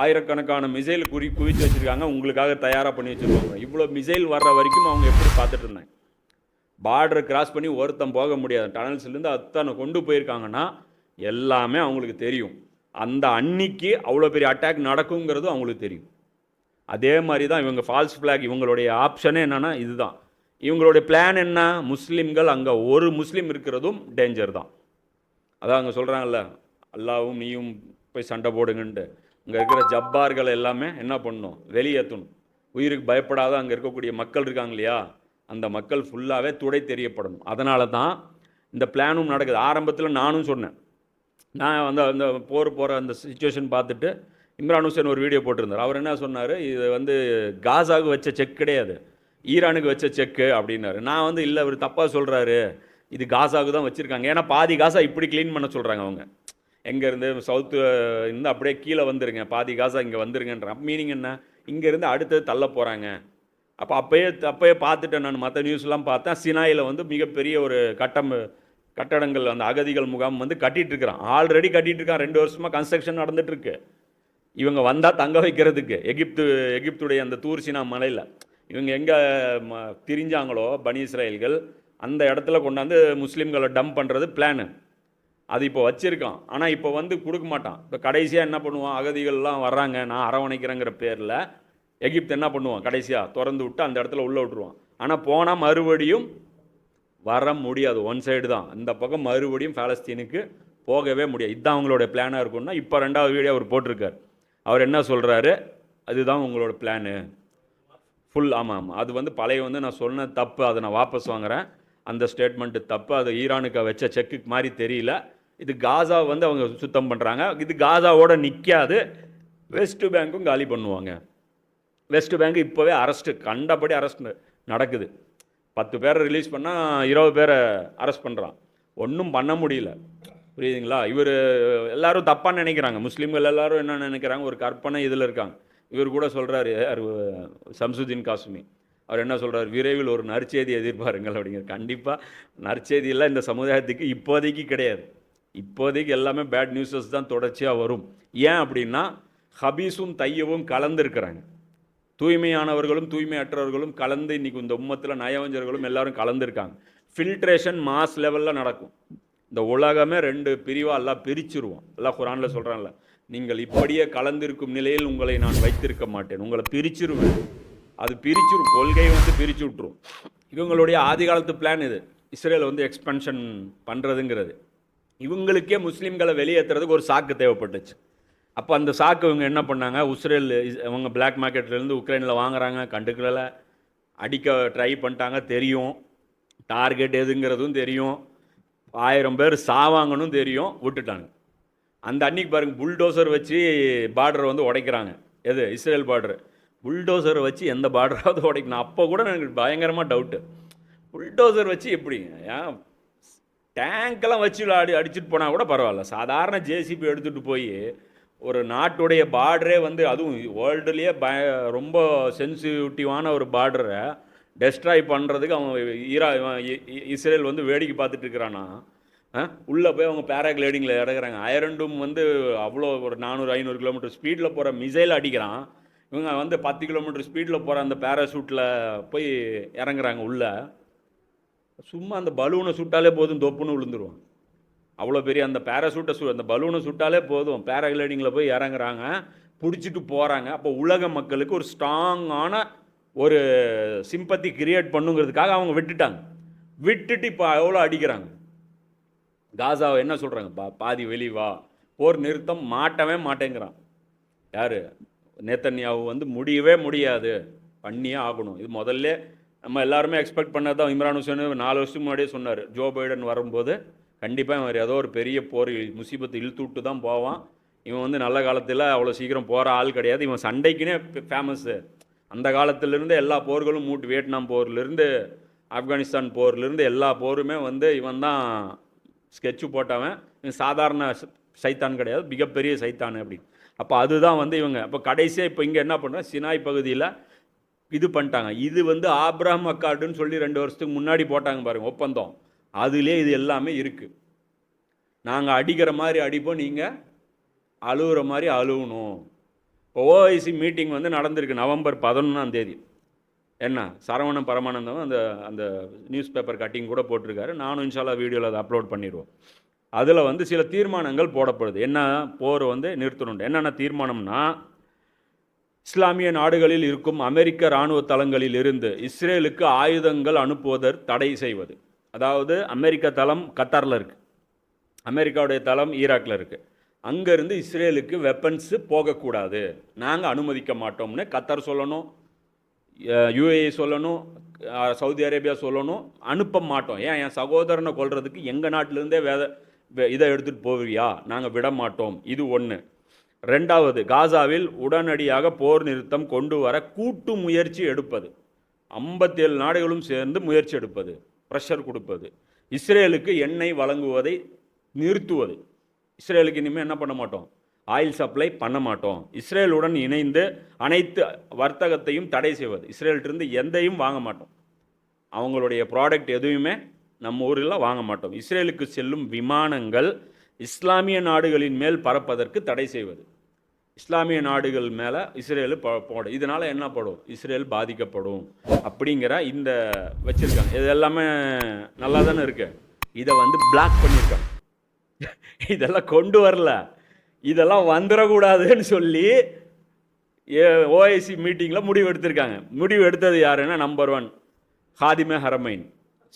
ஆயிரக்கணக்கான மிசைல் குறி குவிச்சு வச்சுருக்காங்க. உங்களுக்காக தயாராக பண்ணி வச்சுருக்காங்க இவ்வளோ மிசைல் வர்ற வரைக்கும் அவங்க எப்படி பார்த்துட்டு இருந்தாங்க பார்டரை கிராஸ் பண்ணி ஒருத்தன் போக முடியாது. டனல்ஸ்லேருந்து அத்தனை கொண்டு போயிருக்காங்கன்னா எல்லாமே அவங்களுக்கு தெரியும். அந்த அன்னிக்கு அவ்வளோ பெரிய அட்டாக் நடக்குங்கிறது அவங்களுக்கு தெரியும். அதே மாதிரி தான் இவங்க ஃபால்ஸ் ஃப்ளாக் இவங்களுடைய ஆப்ஷனே என்னென்னா இதுதான். இவங்களுடைய பிளான் என்ன? முஸ்லீம்கள் அங்கே ஒரு முஸ்லீம் இருக்கிறதும் டேஞ்சர் தான். அதான் அங்கே சொல்கிறாங்கல்ல அல்லாவும் நீயும் போய் சண்டை போடுங்கன்ட்டு. இங்கே இருக்கிற ஜப்பார்கள் எல்லாமே என்ன பண்ணணும் வெளியேற்றணும் உயிருக்கு பயப்படாத அங்கே இருக்கக்கூடிய மக்கள் இருக்காங்க இல்லையா? அந்த மக்கள் ஃபுல்லாகவே துடை தெரியப்படணும். அதனால தான் இந்த பிளானும் நடக்குது. ஆரம்பத்தில் நானும் சொன்னேன். நான் வந்து அந்த போர் போகிற அந்த சுச்சுவேஷன் பார்த்துட்டு இம்ரான் ஹுசேன் ஒரு வீடியோ போட்டிருந்தார். அவர் என்ன சொன்னார்? இது வந்து காசாவுக்கு வச்ச செக் கிடையாது. ஈரானுக்கு வச்ச செக்கு அப்படின்னாரு. நான் வந்து இல்லை அவர் தப்பாக சொல்கிறாரு இது காசாவுக்கு தான் வச்சுருக்காங்க. ஏன்னா பாதி காசா இப்படி க்ளீன் பண்ண சொல்கிறாங்க அவங்க. எங்கேருந்து சவுத்து இருந்து அப்படியே கீழே வந்துருங்க. பாதி காசா இங்கே வந்துருங்கன்ற மீனிங் என்ன? இங்கேருந்து அடுத்தது தள்ள போகிறாங்க அப்போ அப்போயே அப்பயே பார்த்துட்டேன் நான். மற்ற நியூஸ்லாம் பார்த்தேன். சினாயில் வந்து மிகப்பெரிய ஒரு கட்டம் கட்டடங்கள் அந்த அகதிகள் முகாம் வந்து கட்டிட்டு இருக்கிறான். ஆல்ரெடி கட்டிகிட்டு இருக்கான். ரெண்டு வருஷமாக கன்ஸ்ட்ரக்ஷன் நடந்துகிட்ருக்கு இவங்க வந்தால் தங்க வைக்கிறதுக்கு. எகிப்து எகிப்துடைய அந்த தூர்சினா மலையில். இவங்க எங்கே திரிஞ்சாங்களோ பனி இஸ்ராயல்கள் அந்த இடத்துல கொண்டாந்து முஸ்லீம்களை டம்ப் பண்ணுறது பிளானு அது இப்போ வச்சுருக்கான். ஆனால் இப்போ வந்து கொடுக்க மாட்டான். இப்போ கடைசியாக என்ன பண்ணுவான்? அகதிகள்லாம் வர்றாங்க. நான் அரவணைக்கிறேங்கிற பேரில் எகிப்து என்ன பண்ணுவான்? கடைசியாக திறந்து விட்டு அந்த இடத்துல உள்ளே விட்டுருவான். ஆனால் போனால் மறுபடியும் வர முடியாது. ஒன் சைடு தான். இந்த பக்கம் மறுபடியும் பாலஸ்தீனுக்கு போகவே முடியாது. இதுதான் அவங்களோட பிளானாக இருக்கும்னா இப்போ ரெண்டாவது வீடியோ அவர் போட்டிருக்கார். அவர் என்ன சொல்கிறாரு அதுதான் உங்களோட பிளானு ஃபுல் ஆமாம் ஆமாம் அது வந்து பழைய வந்து நான் சொன்ன தப்பு. அதை நான் வாபஸ் வாங்குறேன். அந்த ஸ்டேட்மெண்ட்டு தப்பு. அது ஈரானுக்கு வச்ச செக்கு மாதிரி தெரியல. இது காசா வந்து அவங்க சுத்தம் பண்ணுறாங்க இது காசாவோட நிற்காது வெஸ்ட் பேங்க்கும் காலி பண்ணுவாங்க. வெஸ்ட் பேங்க் இப்போவே அரெஸ்ட்டு கண்டபடி அரெஸ்ட் நடக்குது. பத்து பேரை ரிலீஸ் பண்ணால் இருபது பேரை அரெஸ்ட் பண்ணுறான் ஒன்றும் பண்ண முடியல. புரியுதுங்களா? இவர் எல்லாரும் தப்பாக நினைக்கிறாங்க. முஸ்லீம்கள் எல்லோரும் என்ன நினைக்கிறாங்க? ஒரு கற்பனை இதில் இருக்காங்க. இவர் கூட சொல்கிறாரு சம்சுதீன் காசுமி. அவர் என்ன சொல்கிறார் விரைவில் ஒரு நற்செய்தி எதிர்பாருங்கள் அப்படிங்கிற கண்டிப்பாக நற்செய்தியெல்லாம் இந்த சமுதாயத்துக்கு இப்போதைக்கு கிடையாது. இப்போதைக்கு எல்லாமே பேட் நியூஸஸ் தான் தொடர்ச்சியாக வரும். ஏன் அப்படின்னா ஹபீஸும் தையவும் கலந்துருக்கிறாங்க. தூய்மையானவர்களும் தூய்மையற்றவர்களும் கலந்து இன்னைக்கு இந்த உம்மத்தில் நயவஞ்சர்களும் எல்லாரும் கலந்துருக்காங்க. ஃபில்ட்ரேஷன் மாஸ் லெவலில் நடக்கும். இந்த உலகமே ரெண்டு பிரிவாக எல்லாம் பிரிச்சிருவோம். எல்லாம் குரானில் சொல்கிறான்ல நீங்கள் இப்படியே கலந்திருக்கும் நிலையில் உங்களை நான் வைத்திருக்க மாட்டேன். உங்களை பிரிச்சிருவேன். அது பிரிச்சிரும். கொள்கை வந்து பிரிச்சு விட்டுரும். இவங்களுடைய ஆதி காலத்து பிளான் இது. இஸ்ரேல் வந்து எக்ஸ்பென்ஷன் பண்ணுறதுங்கிறது இவங்களுக்கே முஸ்லீம்களை வெளியேற்றுறதுக்கு ஒரு சாக்கு தேவைப்பட்டுச்சு. அப்போ அந்த சாக்கு இவங்க என்ன பண்ணாங்க? உஸ்ரேல் இவங்க அவங்க பிளாக் மார்க்கெட்லேருந்து உக்ரைனில் வாங்குறாங்க கண்டுக்கலை அடிக்க ட்ரை பண்ணிட்டாங்க தெரியும். டார்கெட் எதுங்கிறதும் தெரியும். ஆயிரம் பேர் சாவாங்கன்னு தெரியும். விட்டுட்டாங்க. அந்த அன்னைக்கு பாருங்கள் புல்டோசர் வச்சு பார்டர் வந்து உடைக்கிறாங்க. எது? இஸ்ரேல் பார்டர் புல்டோசர் வச்சு எந்த பார்டராவது உடைக்கணும். அப்போ கூட எனக்கு பயங்கரமாக டவுட்டு புல்டோசர் வச்சு எப்படிங்க ஏன் டேங்க்கெல்லாம் வச்சு அடி அடிச்சுட்டு போனால் கூட பரவாயில்ல. சாதாரண ஜேசிபி எடுத்துகிட்டு போய் ஒரு நாட்டுடைய பார்டரே வந்து அதுவும் வேர்ல்டுலேயே பய ரொம்ப சென்சிட்டிவான ஒரு பார்டரை டெஸ்ட்ராய் பண்ணுறதுக்கு அவன் ஈரா இவன் இ- இஸ்ரேல் வந்து வேடிக்கை பார்த்துட்டு உள்ளே போய் அவங்க பேராகிளைடிங்கில் இறங்குறாங்க. அயரண்டும் வந்து அவ்வளோ ஒரு நானூறு ஐநூறு கிலோமீட்டர் ஸ்பீடில் போகிற மிசைல் அடிக்கிறான். இவங்க வந்து பத்து கிலோமீட்டர் ஸ்பீடில் போகிற அந்த பேராசூட்டில் போய் இறங்குறாங்க உள்ளே. சும்மா அந்த பலூனை சுட்டாலே போதும் தொப்புன்னு விழுந்துருவான். அவ்வளோ பெரிய அந்த பேராசூட்டை சு அந்த பலூனை சுட்டாலே போதும். பேராகிளைடிங்கில் போய் இறங்குறாங்க. பிடிச்சிட்டு போகிறாங்க அப்போ உலக மக்களுக்கு ஒரு ஸ்ட்ராங்கான ஒரு சிம்பத்தி கிரியேட் பண்ணுங்கிறதுக்காக அவங்க விட்டுட்டாங்க. விட்டுட்டு இப்போ எவ்வளோ அடிக்கிறாங்க? காசாவை என்ன சொல்கிறாங்க பா பாதி வெளிவா போர் நிறுத்தம் மாட்டவே மாட்டேங்கிறான். யார்? நேத்தன்யாவு வந்து முடியவே முடியாது. பண்ணியே ஆகணும். இது முதல்ல நம்ம எல்லாருமே எக்ஸ்பெக்ட் பண்ணதான் இம்ரான் ஹுசேன் நாலு வருஷத்துக்கு முன்னாடியே சொன்னார். ஜோ பைடன் வரும்போது கண்டிப்பாக இவர் ஏதோ ஒரு பெரிய போர் இழு- முசீபத்து இழுத்து விட்டு தான் போவான். இவன் வந்து நல்ல காலத்தில் அவ்வளோ சீக்கிரம் போகிற ஆள் கிடையாது. இவன் சண்டைக்குனே ஃபேமஸ்ஸு அந்த காலத்திலேருந்து எல்லா போர்களும் மூட்டு வியட்நாம் போர்லேருந்து ஆப்கானிஸ்தான் போர்லேருந்து எல்லா போருமே வந்து இவன் தான் ஸ்கெட்சு போட்டவன். இவன் சாதாரண சைத்தான் கிடையாது. மிகப்பெரிய சைத்தான் அப்படி. அப்போ அதுதான் வந்து இவங்க. அப்போ கடைசியாக இப்போ இங்கே என்ன பண்ணுறோம் சினாய் பகுதியில் இது பண்ணிட்டாங்க. இது வந்து ஆப்ரஹாம் அக்கார்டுன்னு சொல்லி ரெண்டு வருஷத்துக்கு முன்னாடி போட்டாங்க பாருங்க ஒப்பந்தம். அதுலேயே இது எல்லாமே இருக்குது நாங்கள் அடிக்கிற மாதிரி அடிப்போம் நீங்கள் அழுகுற மாதிரி அழுகணும் இப்போ ஓஐசி மீட்டிங் வந்து நடந்திருக்கு நவம்பர் பதினொன்றாம் தேதி. என்ன? சரவணன் பரமானந்தம் அந்த அந்த நியூஸ் பேப்பர் கட்டிங் கூட போட்டிருக்காரு. நானும் இன்ஷால்லா வீடியோவில் அதை அப்லோட் பண்ணிடுவோம். அதில் வந்து சில தீர்மானங்கள் போடப்படுது. என்ன போர் வந்து நிறுத்தணும் என்னென்ன தீர்மானம்னா இஸ்லாமிய நாடுகளில் இருக்கும் அமெரிக்க இராணுவ தளங்களில் இருந்து இஸ்ரேலுக்கு ஆயுதங்கள் அனுப்புவதற் தடை செய்வது. அதாவது அமெரிக்க தளம் கத்தாரில் இருக்குது அமெரிக்காவுடைய தளம் ஈராக்கில் இருக்குது அங்கேருந்து இஸ்ரேலுக்கு வெப்பன்ஸு போகக்கூடாது. நாங்கள் அனுமதிக்க மாட்டோம்னு கத்தார் சொல்லணும். யுஏஇ சொல்லணும். சவுதி அரேபியா சொல்லணும். அனுப்ப மாட்டோம். ஏன்? என் சகோதரனை கொள்றதுக்கு எங்கள் நாட்டிலேருந்தே வேத இதை எடுத்துகிட்டு போவியா? நாங்கள் விட மாட்டோம். இது ஒன்று ரெண்டாவது காசாவில் உடனடியாக போர் நிறுத்தம் கொண்டு வர கூட்டு முயற்சி எடுப்பது. ஐம்பத்தேழு நாடுகளும் சேர்ந்து முயற்சி எடுப்பது ப்ரெஷர் கொடுப்பது. இஸ்ரேலுக்கு எண்ணெய் வழங்குவதை நிறுத்துவது. இஸ்ரேலுக்கு இனிமேல் என்ன பண்ண மாட்டோம்? ஆயில் சப்ளை பண்ண மாட்டோம். இஸ்ரேலுடன் இணைந்து அனைத்து வர்த்தகத்தையும் தடை செய்வது. இஸ்ரேல்ட்டிருந்து எந்தையும் வாங்க மாட்டோம். அவங்களுடைய ப்ராடக்ட் எதுவுமே நம்ம ஊரில் வாங்க மாட்டோம். இஸ்ரேலுக்கு செல்லும் விமானங்கள் இஸ்லாமிய நாடுகளின் மேல் பறப்பதற்கு தடை செய்வது. இஸ்லாமிய நாடுகள் மேலே இஸ்ரேலு போடும். இதனால் என்ன படும்? இஸ்ரேல் பாதிக்கப்படும் அப்படிங்கிற இந்த வச்சுருக்காங்க. இது எல்லாமே நல்லா தானே இருக்கு. இதை வந்து பிளாக் பண்ணியிருக்காங்க இதெல்லாம் கொண்டு வரல. இதெல்லாம் வந்துடக்கூடாதுன்னு சொல்லி ஓஐசி மீட்டிங்கில் முடிவு எடுத்திருக்காங்க. முடிவு எடுத்தது யாருன்னா நம்பர் ஒன் ஹாதிமே ஹரமைன்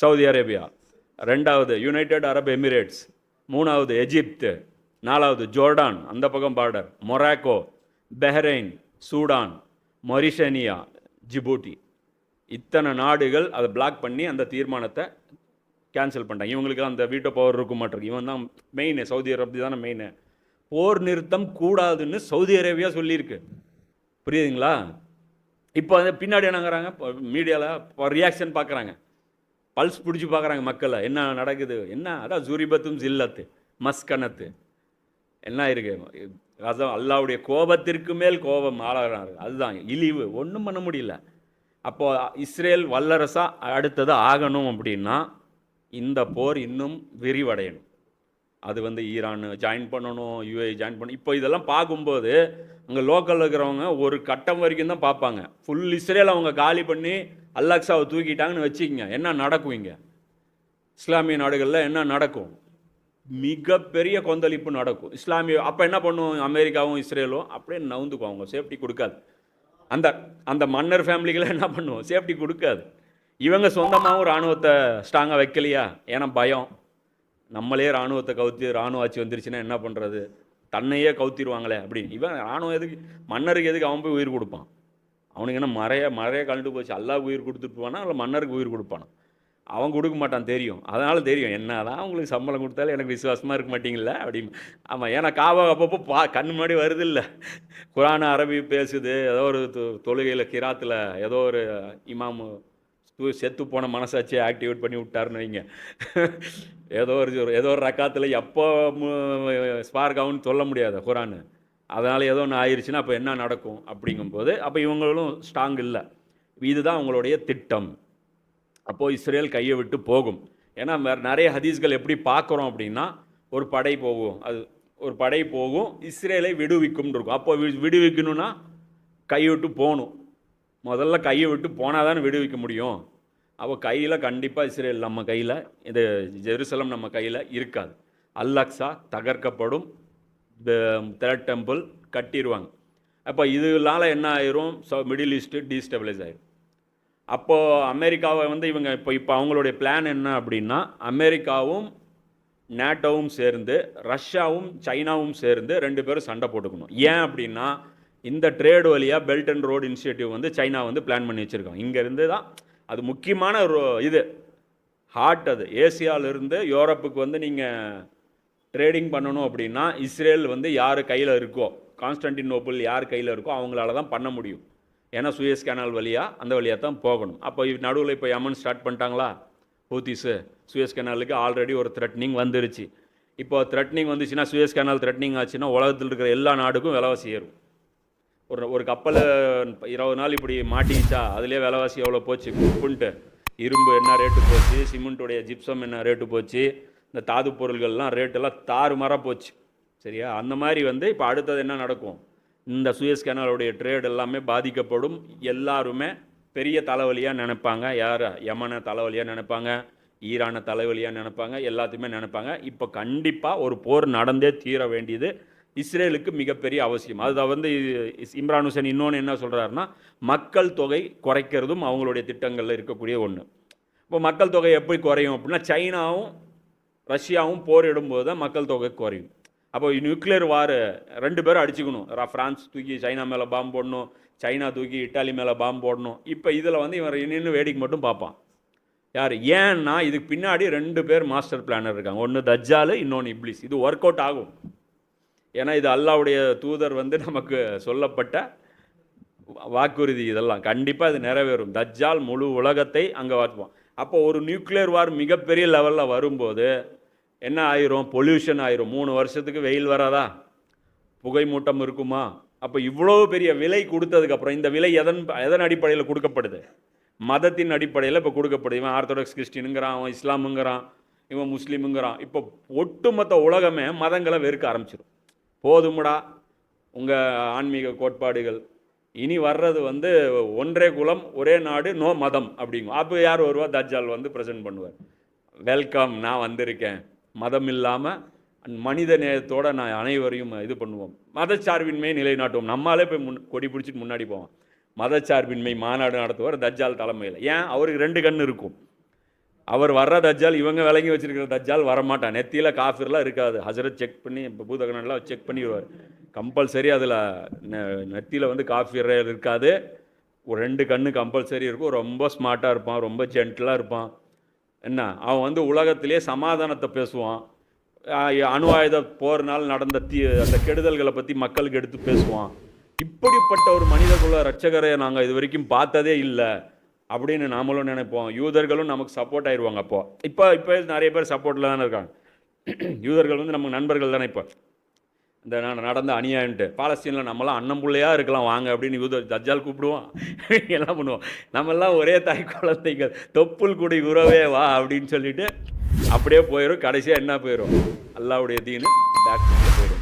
சவுதி அரேபியா. ரெண்டாவது யுனைடெட் அரப் எமிரேட்ஸ். மூணாவது எஜிப்து நாலாவது ஜோர்டான் அந்த பக்கம் border. Morocco Bahrain Sudan Mauritania Djibouti. இத்தனை நாடுகள் அதை பிளாக் பண்ணி அந்த தீர்மானத்தை கேன்சல் பண்ணிட்டாங்க. இவங்களுக்கு அந்த வீட்டோ பவர் இருக்க மாட்டிருக்கு. இவன் தான் மெயின் சவுதி அரேபியா தானே மெயின் போர் நிறுத்தம் கூடாதுன்னு சவுதி அரேபியா சொல்லியிருக்கு. புரியுதுங்களா? இப்போ வந்து பின்னாடி என்னங்கிறாங்க மீடியாவில் ரியாக்ஷன் பார்க்குறாங்க. பல்ஸ் பிடிச்சி பார்க்குறாங்க மக்களை. என்ன நடக்குது? என்ன? அதான் ஜூரிபத்தும் ஜில்லத்து மஸ்கனத்து. என்ன இருக்கு? ரசம் அல்லாவுடைய கோபத்திற்கு மேல் கோபம் ஆளாகிறாரு அதுதான் இழிவு. ஒன்றும் பண்ண முடியல. அப்போது இஸ்ரேல் வல்லரசாக அடுத்தது ஆகணும் அப்படின்னா இந்த போர் இன்னும் விரிவடையணும். அது வந்து ஈரான் ஜாயின் பண்ணணும் யூஏ ஜாயின் பண்ணணும். இப்போ இதெல்லாம் பார்க்கும்போது அங்கே லோக்கலில் இருக்கிறவங்க ஒரு கட்டம் வரைக்கும் தான் பார்ப்பாங்க. ஃபுல் இஸ்ரேல் அவங்க காலி பண்ணி அல்லாக்ஸாவை தூக்கிட்டாங்கன்னு வச்சுக்கோங்க. என்ன நடக்கும் இங்கே? இஸ்லாமிய நாடுகளில் என்ன நடக்கும்? மிகப்பெரிய கொந்தளிப்பு நடக்கும். இஸ்லாமிய அப்போ என்ன பண்ணும் அமெரிக்காவும் இஸ்ரேலும் அப்படியே நவுந்துக்கும் அவங்க. சேஃப்டி கொடுக்காது. அந்த அந்த மன்னர் ஃபேமிலிகளை என்ன பண்ணுவோம்? சேஃப்டி கொடுக்காது. இவங்க சொந்தமாகவும் இராணுவத்தை ஸ்ட்ராங்காக வைக்கலையா? ஏன்னா பயம். நம்மளே இராணுவத்தை கவுத்தி இராணுவ ஆட்சி வந்துருச்சுன்னா என்ன பண்ணுறது தன்னையே கவுத்திடுவாங்களே அப்படின்னு. இவன் இராணுவம் எதுக்கு? மன்னருக்கு எதுக்கு அவன் போய் உயிர் கொடுப்பான்? அவனுக்கு என்ன மறைய மறைய கழண்டு போச்சு. அல்லா உயிர் கொடுத்துட்டு போவானா? இல்லை மன்னருக்கு உயிர் கொடுப்பானா? அவன் கொடுக்க மாட்டான் தெரியும். அதனால தெரியும். என்னதான் அவங்களுக்கு சம்பளம் கொடுத்தாலும் எனக்கு விசுவாசமாக இருக்க மாட்டிங்கள அப்படின்னு. ஆமாம் ஏன்னா காவா அப்பப்போ பா கண் முன்னாடி வருது இல்லை குரான் அரபி பேசுது. ஏதோ ஒரு தொ- தொழுகையில் கிராத்தில் ஏதோ ஒரு இமாம் செத்து போன மனசாட்சியை ஆக்டிவேட் பண்ணி விட்டாருன்னு வைங்க. ஏதோ ஒரு ஏதோ ஒரு ரக்காத்தில் எப்போ ஸ்பார்க் ஆகும்னு சொல்ல முடியாது குரான். அதனால் ஏதோ ஒன்று ஆயிடுச்சுன்னா அப்போ என்ன நடக்கும்? அப்படிங்கும்போது அப்போ இவங்களும் ஸ்ட்ராங் இல்லை. இதுதான் அவங்களுடைய திட்டம். அப்போது இஸ்ரேல் கையை விட்டு போகும். ஏன்னா வேறு நிறைய ஹதீஸ்கள் எப்படி பார்க்குறோம் அப்படின்னா ஒரு படை போகும். அது ஒரு படை போகும் இஸ்ரேலை விடுவிக்கும்னு இருக்கும் அப்போ வி- விடுவிக்கணும்னா கையை விட்டு போகணும். முதல்ல கையை விட்டு போனால் தானே விடுவிக்க முடியும். அப்போ கையில் கண்டிப்பாக இஸ்ரேல் நம்ம கையில் இது ஜெருசலம் நம்ம கையில் இருக்காது. அல்லக்ஸா தகர்க்கப்படும் தேர்ட் டெம்பிள் கட்டிடுவாங்க அப்போ இதனால என்ன ஆயிரும்? ஸோ மிடில் ஈஸ்ட்டு டீஸ்டபிளைஸ் ஆயிரும். அப்போது அமெரிக்காவை வந்து இவங்க இப்போ இப்போ அவங்களுடைய பிளான் என்ன அப்படின்னா அமெரிக்காவும் நேட்டோவும் சேர்ந்து ரஷ்யாவும் சைனாவும் சேர்ந்து ரெண்டு பேரும் சண்டை போட்டுக்கணும். ஏன் அப்படின்னா இந்த ட்ரேட் வழியாக பெல்ட் அண்ட் ரோடு இனிஷியேட்டிவ் வந்து சைனா வந்து பிளான் பண்ணி வச்சுருக்கோம் இங்கேருந்து தான் அது முக்கியமான ரோ இது. ஹார்ட் அது. ஏசியாவிலிருந்து யூரோப்புக்கு வந்து நீங்கள் ட்ரேடிங் பண்ணணும் அப்படின்னா இஸ்ரேல் வந்து யார் கையில் இருக்கோ கான்ஸ்டன்டினோபிள் யார் கையில் இருக்கோ அவங்களால தான் பண்ண முடியும். ஏன்னா சுயஸ் கேனால் வழியாக அந்த வழியாக தான் போகணும். அப்போ நடுவில் இப்போ யமன் ஸ்டார்ட் பண்ணிட்டாங்களா? ஹூத்திஸு. சுயஸ் கேனாலுக்கு ஆல்ரெடி ஒரு த்ரெட்னிங் வந்துருச்சு. இப்போ த்ரெட்னிங் வந்துச்சுன்னா சுயஸ் கேனால் த்ரெட்னிங் ஆச்சுன்னா உலகத்தில் இருக்கிற எல்லா நாடுக்கும் விலைவாசி ஏறும். ஒரு ஒரு கப்பல் இருபது நாள் இப்படி மாட்டிக்கிச்சா அதுலேயே விலைவாசி எவ்வளோ போச்சு? உப்புன்ட்டு இரும்பு என்ன ரேட்டு போச்சு? சிமெண்ட்டுடைய ஜிப்சம் என்ன ரேட்டு போச்சு? இந்த தாது பொருள்கள்லாம் ரேட்டெல்லாம் தாறுமாறாக போச்சு. சரியா? அந்த மாதிரி வந்து இப்போ அடுத்தது என்ன நடக்கும்? இந்த சுயஸ் கேனாலுடைய ட்ரேட் எல்லாமே பாதிக்கப்படும். எல்லாருமே பெரிய தலைவலியாக நினைப்பாங்க. யார்? யமனை தலைவலியாக நினைப்பாங்க. ஈரானை தலைவலியாக நினைப்பாங்க. எல்லாத்தையுமே நினைப்பாங்க. இப்போ கண்டிப்பாக ஒரு போர் நடந்தே தீர வேண்டியது இஸ்ரேலுக்கு மிகப்பெரிய அவசியம். அதுதான் வந்து இஸ்- இம்ரான் ஹுசேன் இன்னொன்று என்ன சொல்கிறாருன்னா மக்கள் தொகை குறைக்கிறதும் அவங்களுடைய திட்டங்களில் இருக்கக்கூடிய ஒன்று இப்போ மக்கள் தொகை எப்படி குறையும் அப்படின்னா சைனாவும் ரஷ்யாவும் போரிடும்போது தான் மக்கள் தொகை குறையும். அப்போ நியூக்ளியர் வார் ரெண்டு பேரும் அடிச்சுக்கணும். ர- பிரான்ஸ் தூக்கி சைனா மேலே பாம்பு போடணும். சைனா தூக்கி இட்டாலி மேலே பாம்பு போடணும். இப்போ இதில் வந்து இவன் நின்று வேடிக்கை மட்டும் பார்ப்பான். யார்? ஏன்னா இதுக்கு பின்னாடி ரெண்டு பேர் மாஸ்டர் பிளானர் இருக்காங்க. ஒன்று தஜ்ஜாலு இன்னொன்று இப்ளிஸ் இது ஒர்க் அவுட் ஆகும். ஏன்னா இது அல்லாவுடைய தூதர் வந்து நமக்கு சொல்லப்பட்ட வாக்குறுதி இதெல்லாம். கண்டிப்பாக இது நிறைவேறும். தஜ்ஜால் முழு உலகத்தை அங்கே வாட்டுவோம் அப்போ ஒரு நியூக்ளியர் வார் மிகப்பெரிய லெவலில் வரும்போது என்ன ஆயிரும்? பொல்யூஷன் ஆயிரும். மூணு வருஷத்துக்கு வெயில் வராதா? புகை மூட்டம் இருக்குமா? அப்போ இவ்வளோ பெரிய விலை கொடுத்ததுக்கப்புறம் இந்த விலை எதன் எதன் அடிப்படையில் கொடுக்கப்படுது? மதத்தின் அடிப்படையில் இப்போ கொடுக்கப்படுது. இவன் ஆர்த்தடாக்ஸ் கிறிஸ்டினுங்கிறான் அவன் இஸ்லாமுங்கிறான் இவன் முஸ்லீமுங்கிறான். இப்போ ஒட்டுமொத்த உலகமே மதங்களை வெறுக்க ஆரம்பிச்சிடும் போதுமுடா உங்கள் ஆன்மீக கோட்பாடுகள். இனி வர்றது வந்து ஒன்றே குலம் ஒரே நாடு நோ மதம் அப்படிங்கும். அப்போ யார் வருவா? தஜ்ஜால் வந்து ப்ரெசென்ட் பண்ணுவார். வெல்கம் நான் வந்திருக்கேன். மதம் இல்லாமல் மனித நேயத்தோடு நான் அனைவரையும் இது பண்ணுவோம். மதச்சார்பின்மையை நிலைநாட்டுவோம். நம்மளாலே போய் முன் கொடி பிடிச்சிட்டு முன்னாடி போவோம். மதச்சார்பின்மை மாநாடு நடத்துவார் தஜ்ஜால் தலைமையில். ஏன்? அவருக்கு ரெண்டு கண் இருக்கும். அவர் வர்ற தஜ்ஜால் இவங்க விளங்கி வச்சிருக்கிற தஜ்ஜால் வரமாட்டான். நெத்தியில் காஃபிர்லாம் இருக்காது. ஹசரத் செக் பண்ணி இப்போ பூதகணன்லாம் செக் பண்ணிடுவார் கம்பல்சரி அதில் நெத்தியில் வந்து காஃபிர் இருக்காது. ஒரு ரெண்டு கண்ணு கம்பல்சரி இருக்கும். ரொம்ப ஸ்மார்ட்டாக இருப்பான். ரொம்ப ஜென்டலாக இருப்பான். என்ன? அவன் வந்து உலகத்திலே சமாதானத்தை பேசுவான். அணு ஆயுத போர்னால் நடந்த தீ அந்த கெடுதல்களை பற்றி மக்களுக்கு எடுத்து பேசுவான். இப்படிப்பட்ட ஒரு மனிதகுல ரட்சகரை நாங்கள் இது வரைக்கும் பார்த்ததே இல்லை அப்படின்னு நாமளும் நினைப்போம். யூதர்களும் நமக்கு சப்போர்ட் ஆயிடுவாங்க அப்போது இப்போ இப்போ நிறைய பேர் சப்போர்ட்டில் தானே இருக்காங்க. யூதர்கள் வந்து நமக்கு நண்பர்கள் தானே இப்போ. இந்த நடந்த அநியாயன்ட்டு பாலஸ்தீனில் நம்மலாம் அண்ணன் பிள்ளையாக இருக்கலாம். வாங்க அப்படின்னு யூத தஜ்ஜால் கூப்பிடுவோம். எல்லாம் பண்ணுவோம். நம்மெல்லாம் ஒரே தாய் குழந்தைகள். தொப்புள் குடி உறவே வா அப்படின்னு சொல்லிட்டு அப்படியே போயிடும் கடைசியாக என்ன போயிடும் அல்லாவுடைய தீனு டாக்டர் போயிடும்